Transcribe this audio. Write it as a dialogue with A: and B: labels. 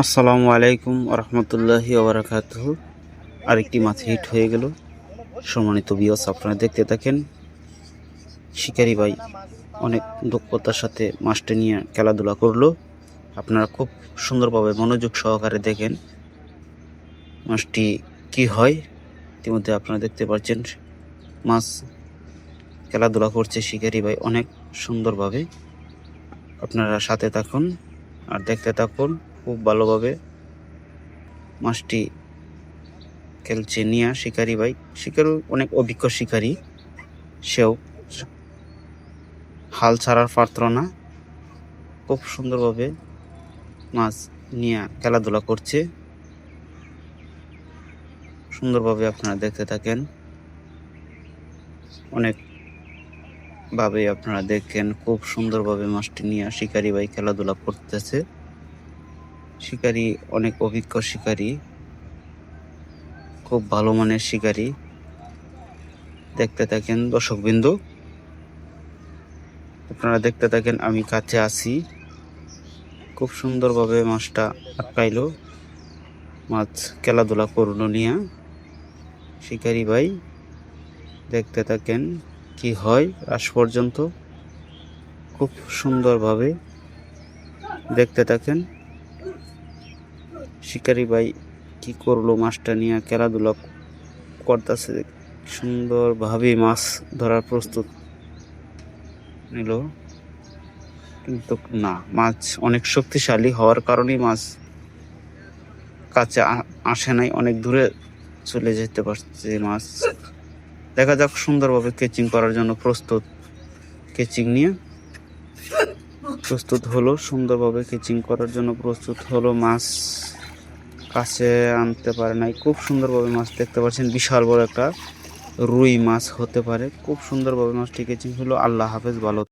A: আসসালামু আলাইকুম রহমতুল্লাহি ওবরাকাত আরেকটি মাছ হিট হয়ে গেল। সম্মানিত বিয়স আপনারা দেখতে থাকেন শিকারি ভাই অনেক দক্ষতার সাথে মাছটা নিয়ে খেলাধুলা করল। আপনারা খুব সুন্দরভাবে মনোযোগ সহকারে দেখেন মাছটি কি হয়। ইতিমধ্যে আপনারা দেখতে পাচ্ছেন মাছ খেলাধুলা করছে শিকারি ভাই অনেক সুন্দরভাবে। আপনারা সাথে থাকুন আর দেখতে থাকুন। খুব ভালোভাবে মাছটি খেলছে। নিয়া শিকারি ভাই। শিকারু অনেক অভিজ্ঞ শিকারী। সেও হাল ছাড়ার পাত্র না। খুব সুন্দরভাবে মাছ নিয়ে খেলাধুলা করছে। সুন্দরভাবে আপনারা দেখতে থাকেন। অনেক ভাবে আপনারা দেখেন। খুব সুন্দরভাবে মাছটি নিয়ে শিকারি ভাই খেলাধুলা করতেছে। শিকারী, অনেক অভিজ্ঞ শিকারী, খুব ভালো মানের শিকারী। দেখতে থাকেন দর্শক বিন্দু আপনারা দেখতে থাকেন, আমি কাছে আছি। খুব সুন্দরভাবে মাছটা আটকাইলো। মাছ খেলাধুলা করল নিয়ে। শিকারি ভাই, দেখতে থাকেন কি হয় আজ পর্যন্ত। খুব সুন্দরভাবে দেখতে থাকেন। শিকারি ভাই কি করল? মাছটা নিয়ে খেলাধুলা করতেছে। সুন্দরভাবে মাছ ধরার প্রস্তুত নিল। কিন্তু না, মাছ অনেক শক্তিশালী হওয়ার কারণেই মাছ কাছে আসে নাই, অনেক দূরে চলে যেতে পারছে মাছ। দেখা যাক সুন্দরভাবে কেচিং করার জন্য প্রস্তুত। কেচিং নিয়ে প্রস্তুত হলো, সুন্দরভাবে কেচিং করার জন্য প্রস্তুত হলো মাছ। কাছে আনতে পারে নাই। খুব সুন্দরভাবে মাছ দেখতে পাচ্ছেন। বিশাল বড় একটা রুই মাছ হতে পারে। খুব সুন্দরভাবে মাছটি কেচিং হলো। আল্লাহ হাফেজ, ভালো